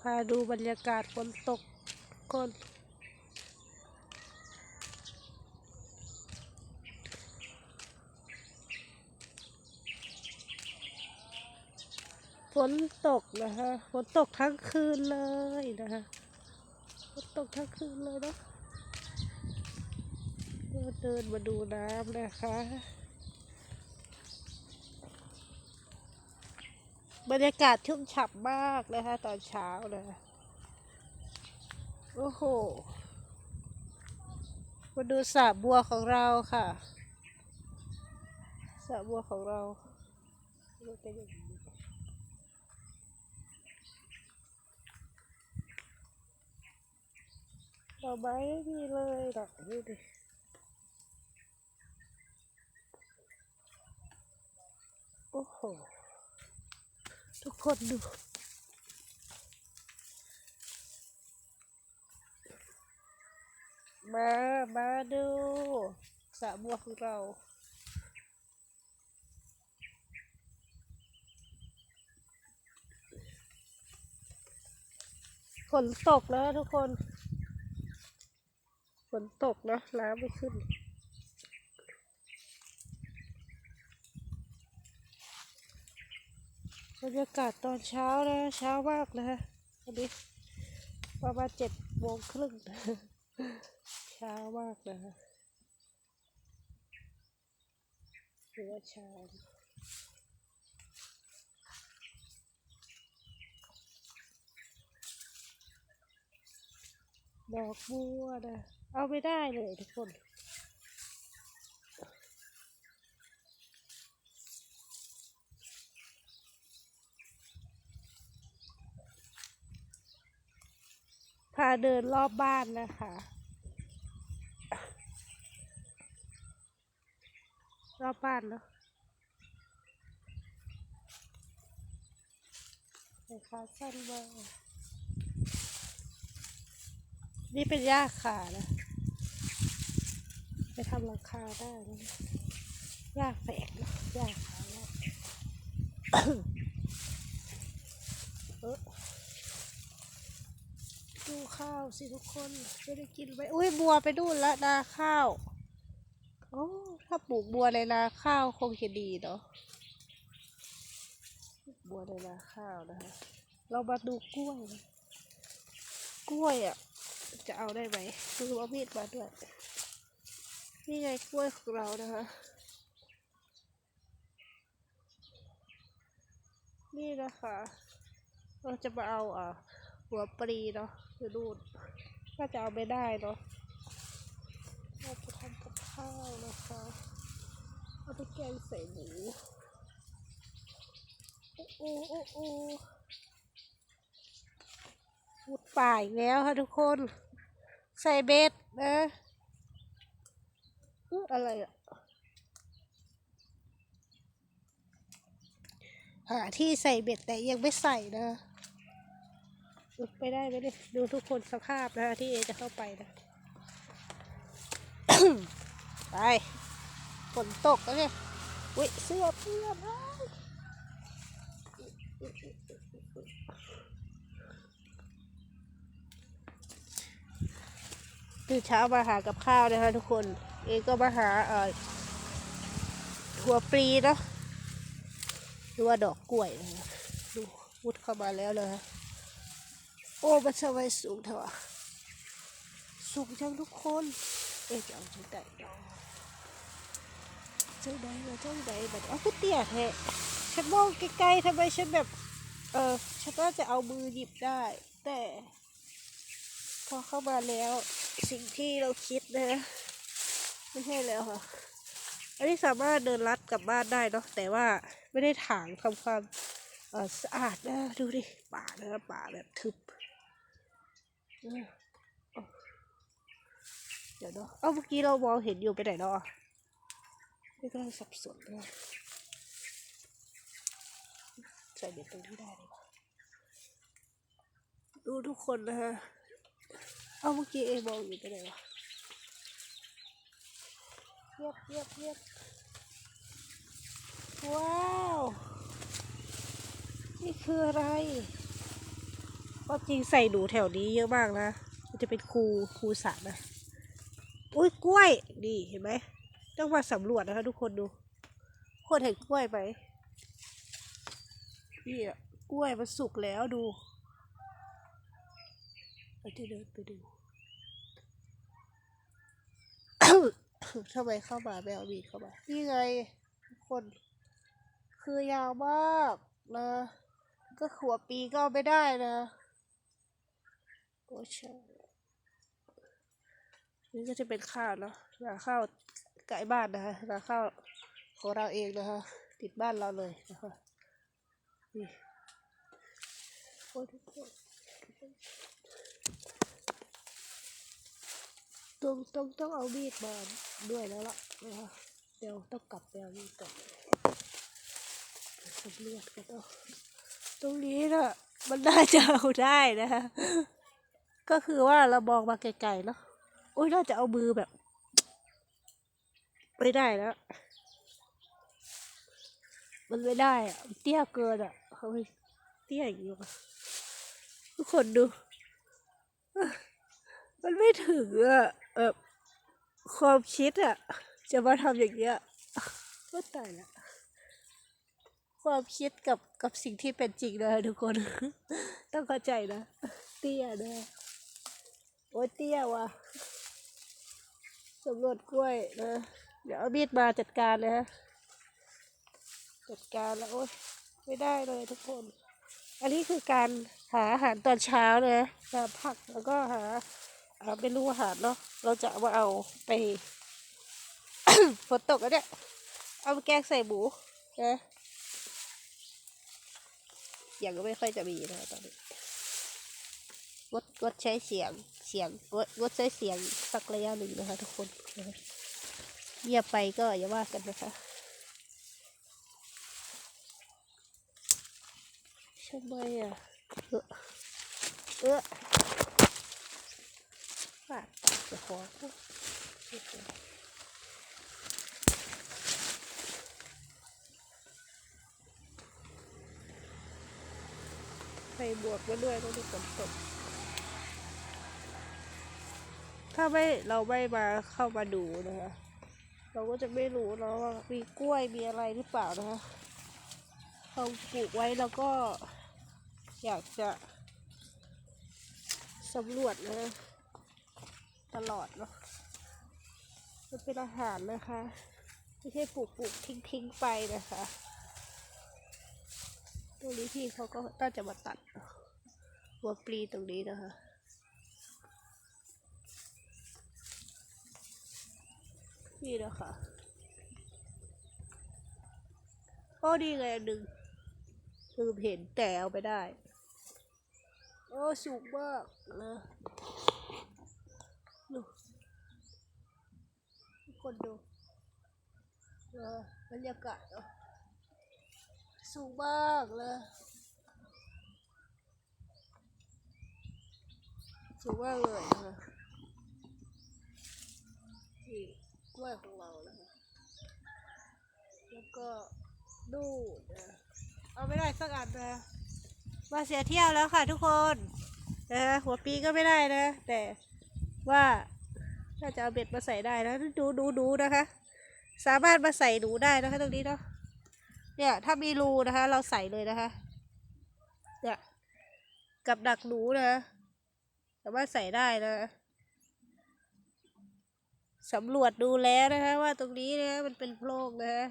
พาดูบรรยากาศฝนตกคนฝนตกนะคะฝนตกทั้งคืนเลยนะคะฝนตกทั้งคืนเลยเนาะเดินมาดูน้ำนะคะ บรรยากาศชุ่มฉ่ำมากนะคะตอนเช้านะคะโอ้โหมาดูสระบัวของเราค่ะสระบัวของเราดูเป็นอย่างนี้ดอกไม้ไม่มีเลยดอกดูดิโอ้โห ทุกคนดูมามาดูสระบัวของเราฝนตกแล้วทุกคนฝนตกเนอะน้ำไม่ขึ้น บรรยากาศตอนเช้านะ เช้ามากนะฮะวันนี้ประมาณเจ็ดโมงครึ่งเช้ามากนะถือว่าเช้าดอกบัวนะ เอาไม่ได้เลยทุกคนาเดินรอบบ้านนะคะ รอบบ้านเนาะใส่ขาสั้นมากนี่เป็นหญ้าขานะไปทำหลังคาได้นะหญ้าแฝกเนาะหญ้าขาหญ้า เออ ดูข้าวสิทุกคนจะได้กินไหมอุ้ยบัวไปดูนละนาข้าวโอ้ถ้าปลูกบัวในนาข้าวคงจะดีเนาะบัวในนาข้าวนะคะเรามาดูกล้วย กล้วยอะ จะเอาได้ไหมดูเอามีดมาด้วยนี่ไงกล้วยของเรานะคะนี่นะคะ เราจะมาเอาอะ หัวปรีเนาะคือดูดก็จะเอาไปได้เนาะเราจะทำกับข้าวนะคะเอาไปแกงใส่หมูโอ้โอ้โอ้โอ้หุดป่าอีกแล้วค่ะทุกคน ใส่เบ็ดนะอื้ออะไรอะหาที่ใส่เบ็ดแต่ยังไม่ใส่นะ ไปได้ไหมเนี่ยดูทุกคนสภาพนะคะที่เอจะเข้าไปนะ ไปฝนตกแล้วเนี่ยอุ้ยเสื้อเพื่อนอ้ายตื่นเช้ามาหากับข้าวนะคะทุกคน เอก็มาหาเอ่อหัวปลีเนาะหรือว่าดอกกล้วยนะคะดูมุดเข้ามาแล้วเลย โอ้มันทำไมสูงเถอะสูงจังทุกคน เอ๊ะจะเอาจังใดเนาะจังใดมาจังใดแบบเอาก็เตี้ยแท้ฉันมองไกลๆทำไมฉันแบบ เออฉันว่าจะเอามือหยิบได้ แต่ พอเข้ามาแล้วสิ่งที่เราคิดนะไม่ใช่แล้วค่ะ อันนี้สามารถเดินลัดกลับบ้านได้เนาะแต่ว่าไม่ได้ถางทำความสะอาดนะดูดิป่านะป่าแบบทึบ เดี๋ยวเนาะเอ้าเมื่อกี้เรามองเห็นอยู่ไปไหนเนาะไม่ก็สับสนเลยใส่เบ็ดตรงนี้ได้เลยปะดูทุกคนนะฮะ เอ้าเมื่อกี้เอมองอยู่ไปไหนวะเยียบเยียบเยียบว้าว นี่คืออะไร ก็จริงใส่หนูแถวนี้เยอะมากนะ มันจะเป็นคูคูสระนะ อุ้ยกล้วย นี่เห็นไหม ต้องมาสำรวจนะคะทุกคนดู คนเห็นกล้วยไหมนี่อะกล้วยมันสุกแล้วดูเราจะเดินไปดูทำไมเข้ามาไม่เอามีดเข้ามา นี่ไงทุกคน คือยาวมากนะ ก็ขัวปีก็ไม่ได้นะ โอ้ใช่นี่ก็จะเป็นข้าวเนาะนาข้าวไก่บ้านนะคะนาข้าวของเราเองนะคะ ติดบ้านเราเลยนะคะนี่โอ้ทุกคนต้องต้องต้องเอามีดมาด้วยแล้วล่ะนะคะเดี๋ยวต้องกลับไปเอามีดก่อนสำรวจกันเนาะตรงนี้น่ะมันน่าจะเอาได้นะคะ ก็คือว่าเรามองมาไกลๆเนาะโอ้ยน่าจะเอามือแบบ ไม่ได้แล้ว มันไม่ได้อะเตี้ยเกินอะเขาไม่เตี้ยอย่างนี้ทุกคนดู มันไม่ถึงอะแบบความคิดอะ จะมาทำอย่างเงี้ยก็ตายละความคิดกับกับสิ่งที่เป็นจริงนะทุกคน ต้องเข้าใจนะ เตี้ยนะ โอ้ยเตี้ยว่ะสำรวจกล้วยนะ เดี๋ยวเอามีดมาจัดการเลยฮะ จัดการแล้วโอ้ยไม่ได้เลยทุกคน อันนี้คือการหาอาหารตอนเช้าเลยนะหาผักแล้วก็หาหาเมนูอาหารเนาะ เราจะเอามาเอาไปฝนตกแล้วเนี่ย เอาแกงใส่หมูนะเสียงก็ไม่ค่อยจะมีนะตอนนี้ งดงดใช้เสียงเสียงงดงดใช้เสียงสักระยะหนึ่งนะคะทุกคนนะคะเงียบไปก็อย่าว่ากันนะคะทำไมอะเออเออปากปากจะคอใส่บวกมาด้วยต้องดูฝนตก ถ้าไม่เราไม่มาเข้ามาดูนะคะ เราก็จะไม่รู้เนาะว่ามีกล้วยมีอะไรหรือเปล่านะคะเราปลูกไว้แล้วก็อยากจะสำรวจนะตลอดเนาะมันเป็นอาหารนะคะ ไม่ใช่ปลูกปลูกทิ้งทิ้งไปนะคะตรงนี้พี่เขาก็น่าจะมาตัดหัวปลีตรงนี้นะคะ นี่นะคะโอ้ดีไงอันหนึ่งลืมเห็นแต่เอาไปได้ โอ้สูงมากนะดูทุกคนดูเออบรรยากาศเนอะสูงมากเลยสูงมากเลยนะ ด้วยของเรานะคะแล้วก็ดูดนะเอาไม่ได้สักอันนะมาเสียเที่ยวแล้วค่ะทุกคนนะหัวปีก็ไม่ได้นะ แต่ว่าน่าจะเอาเบ็ดมาใส่ได้นะดูดูดูนะคะ สามารถมาใส่หนูได้นะคะตรงนี้เนาะเนี่ยถ้ามีรูนะคะ เราใส่เลยนะคะเนี่ยกับดักหนูนะสามารถใส่ได้นะ สำรวจดูแล้วนะคะว่าตรงนี้นะมันเป็นโพรงนะคะ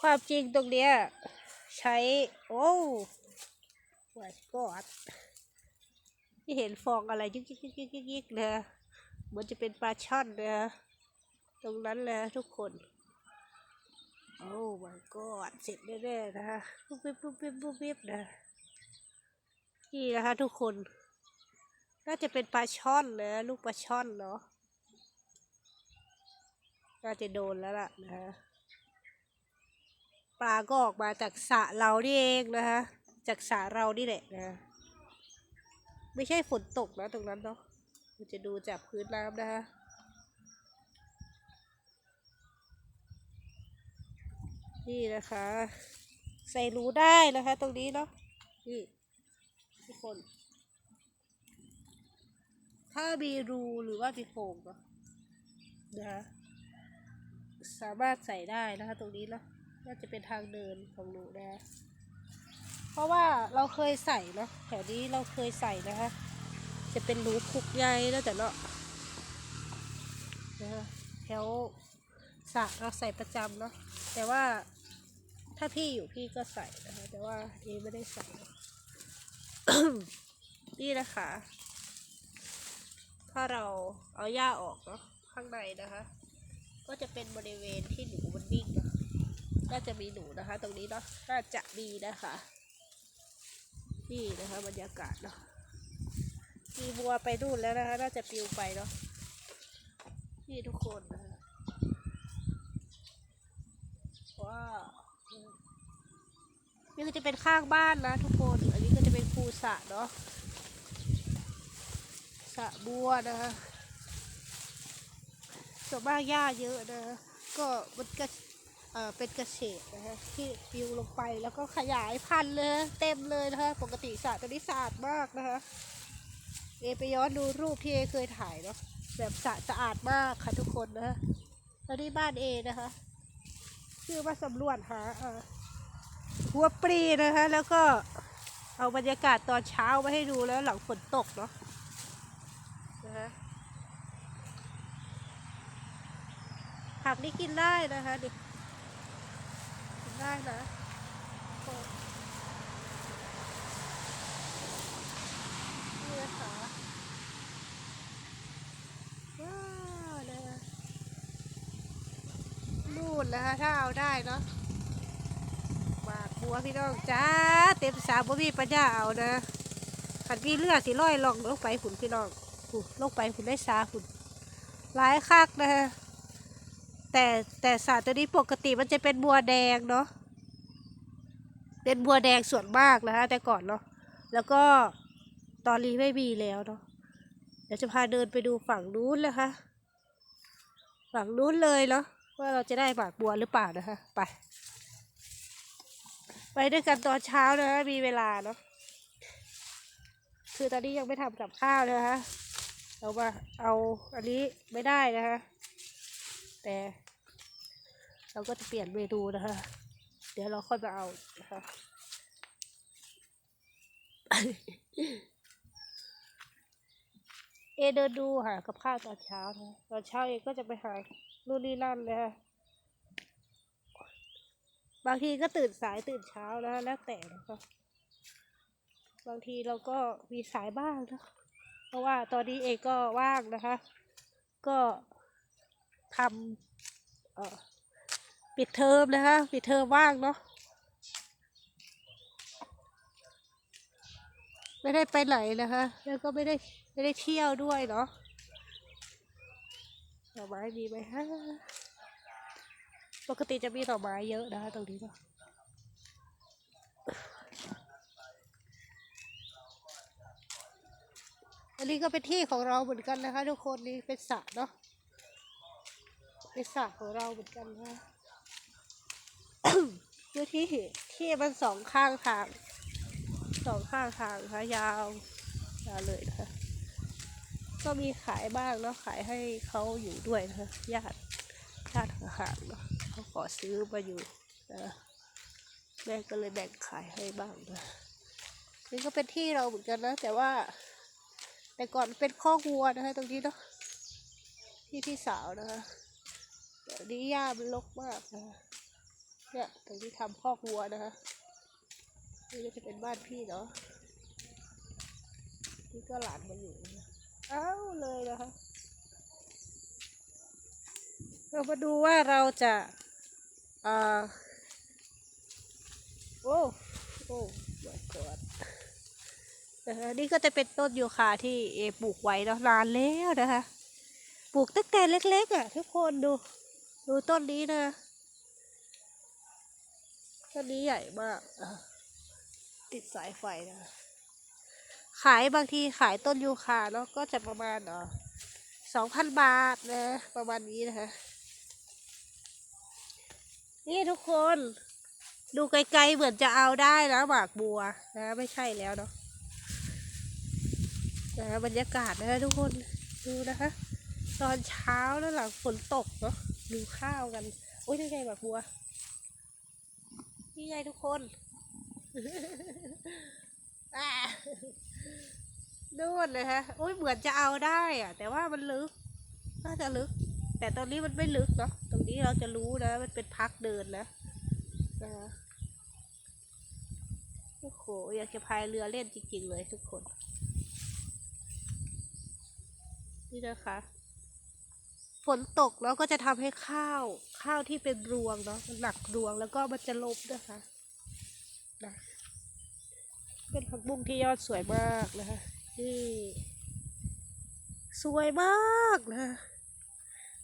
ความจริงตรงเนี้ยใช้ โอ้วายกอดที่เห็นฟองอะไรยิกยิกยิกยิกยิกนะมันจะเป็นปลาช่อนนะตรงนั้นแหละทุกคนโอ้ my god เสร็จแน่ๆนะคะปุ๊บปิ๊บปุ๊บปิ๊บปุ๊บปิ๊บนะนี่นะคะทุกคน น่าจะเป็นปลาช่อนนะลูกปลาช่อนเนาะน่าจะโดนแล้วล่ะนะคะปลาก็ออกมาจากสระเรานี่เองนะคะจากสระเรานี่แหละนะไม่ใช่ฝนตกนะตรงนั้นเนาะเราจะดูจากพื้นน้ำนะคะนี่นะคะ ใส่รูได้นะคะ ตรงนี้เนาะนี่ทุกคน ถ้ามีรูหรือว่ามีโพรงเนาะนะคะสามารถใส่ได้นะคะตรงนี้เนาะน่าจะเป็นทางเดินของหนูนะคะเพราะว่าเราเคยใส่เนาะแถวนี้เราเคยใส่นะคะ จะเป็นรูคุกใยแล้วแต่เนาะนะคะแถวสระเราใส่ประจำเนาะแต่ว่าถ้าพี่อยู่พี่ก็ใส่นะคะแต่ว่าเอไม่ได้ใส่เนอะนี่นะคะ ถ้าเราเอาหญ้าออกเนาะข้างในนะคะ ก็จะเป็นบริเวณที่หนูมันวิ่งนะน่าจะมีหนูนะคะ ตรงนี้เนาะน่าจะมีนะคะนี่นะคะบรรยากาศเนาะมีบัวไปดูนแล้วนะคะ น่าจะปลิวไปเนาะนี่ทุกคนนะคะว้าวนี่ก็จะเป็นข้างบ้านนะทุกคน อันนี้ก็จะเป็นคูสระเนาะ สะบัวนะคะส่วนมากหญ้าเยอะนะคะก็มันก็เป็นเกษตรนะคะที่ปลิวลงไปแล้วก็ขยายพันธุ์เลยเต็มเลยนะคะปกติสระตัวนี้สะอาดมากนะคะเอไปย้อนดูรูปที่เอเคยถ่ายเนาะแบบสะสะอาดมากค่ะทุกคนนะคะแล้วนี่บ้านเอนะคะคือมาสำรวจหาหัวปรีนะคะ แล้วก็เอาบรรยากาศตอนเช้ามาให้ดูแล้วหลังฝนตกเนาะ นะคะผักนี่กินได้นะคะดิกินได้นะโอ้นี่นะคะว้าวนะคะนู่นนะคะถ้าเอาได้เนาะหมากบัวพี่น้องจ้าเต็มสามบ่มีปัญญาเอานะขันมีเลือดสิร้อยลองลงไปขุนพี่น้อง ฝุ่นลงไปฝุ่นได้ซาฝุ่นหลายคักนะฮะแต่แต่สาตัวนี้ปกติมันจะเป็นบัวแดงเนาะเป็นบัวแดงส่วนมากนะคะแต่ก่อนเนาะแล้วก็ตอนนี้ไม่มีแล้วเนาะเดี๋ยวจะพาเดินไปดูฝั่งนู้นนะคะฝั่งนู้นเลยเนาะว่าเราจะได้บากบัวหรือเปล่านะคะไป ไปด้วยกันตอนเช้านะคะมีเวลาเนาะคือตอนนี้ยังไม่ทำกับข้าวนะคะ เรามาเอาอันนี้ไม่ได้นะคะแต่เราก็จะเปลี่ยนเมนูนะคะ เดี๋ยวเราค่อยมาเอานะคะเอเดินดูหากับข้าวตอนเช้านะตอนเช้าเองก็จะไปหานู่นนี่นั่นนะคะบางทีก็ตื่นสายตื่นเช้านะแล้วแต่นะคะบางทีเราก็มีสายบ้างนะ เพราะว่าตอนนี้เองก็ว่างนะคะ ก็ทำเอ่อปิดเทอมนะคะปิดเทอมว่างเนาะไม่ได้ไปไหนนะคะ แล้วก็ไม่ได้ไม่ได้เที่ยวด้วยเนาะดอไม้มีไหมฮะปกติจะมีดอไม้เยอะนะคะตรงนี้เนาะ อันนี้ก็เป็นที่ของเราเหมือนกันนะคะ ทุกคนนี่เป็นสระเนาะเป็นสระของเราเหมือนกันนะพื้นที่ที่มันสองข้างทางสองข้างทางนะคะยาวยาวเลยนะคะก็มีขายบ้างเนาะขายให้เขาอยู่ด้วยนะคะญาติญาติห่างๆเนาะเขาขอซื้อมาอยู่แม่ก็เลยแบ่งขายให้บ้างนะนี่ก็เป็นที่เราเหมือนกันนะ แต่ว่า แต่ก่อนเป็นข้อกวัวนะคะ ตรงนี้เนาะที่พี่สาวนะคะเดี๋ยวนี้หญ้ามันรกมากนะคะเนี่ยตรงที่ทำข้อกวัวนะคะนี่ก็จะเป็นบ้านพี่เนาะนี่ก็หลานมาอยู่นะอ้าวเลยนะคะเรามาดูว่าเราจะอ่าโอ้โอ้ my god นะคะนี่ก็จะเป็นต้นยูคาที่เอปลูกไว้เนาะนานแล้วนะคะ ปลูกตั้งแต่เล็กๆอะ ทุกคนดู ดูต้นนี้นะต้นนี้ใหญ่มากติดสายไฟนะขายบางทีขายต้นยูคาเนาะก็จะประมาณเนาะสองพันบาทนะประมาณนี้นะคะ นี่ทุกคน ดูไกลๆเหมือนจะเอาได้นะหมากบัวนะ ไม่ใช่แล้วเนาะ นะบรรยากาศนะคะทุกคนดูนะคะ ตอนเช้าแล้วหลังฝนตกเนาะดูข้าวกัน โอ้ยนี่ไงหมากบัวนี่ไงทุกคนอ่าดูนเลยฮะโอ้ยเหมือนจะเอาได้อะแต่ว่ามันลึก น่าจะลึก แต่ตอนนี้มันไม่ลึกเนาะตรงนี้เราจะรู้นะ มันเป็นพักเดินนะนะโอ้โหอยากจะพายเรือเล่นจริงๆเลยทุกคน นี่นะคะ ฝนตกแล้วก็จะทำให้ข้าวข้าวที่เป็นรวงเนาะมันหนักรวงแล้วก็มันจะลบนะคะนะเป็นผักบุ้งที่ยอดสวยมากนะคะนี่สวยมากนะ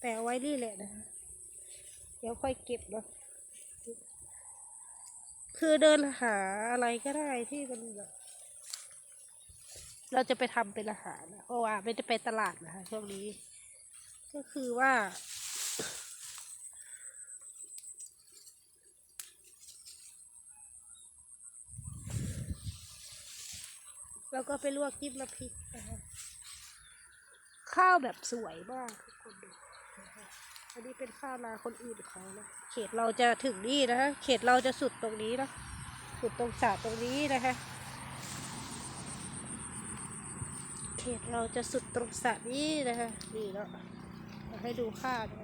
แต่ไว้นี่แหละนะคะเดี๋ยวค่อยเก็บเนาะคือเดินหาอะไรก็ได้ที่มันแบบ เราจะไปทำเป็นอาหารนะเพราะว่าไม่ได้ไปตลาดนะคะช่วงนี้ ก็คือว่า แล้วก็ไปลวกจิ้มน้ำพริกนะคะข้าวแบบสวยมากทุกคนดูอันนี้เป็นข้าวนาคนอื่นเขานะเขตเราจะถึงนี่นะคะเขตเราจะสุดตรงนี้นะสุดตรงสระตรงนี้นะคะ เขตเราจะสุดตรงสระนี้นะคะนี่เนาะให้ดูค่าวนะคะ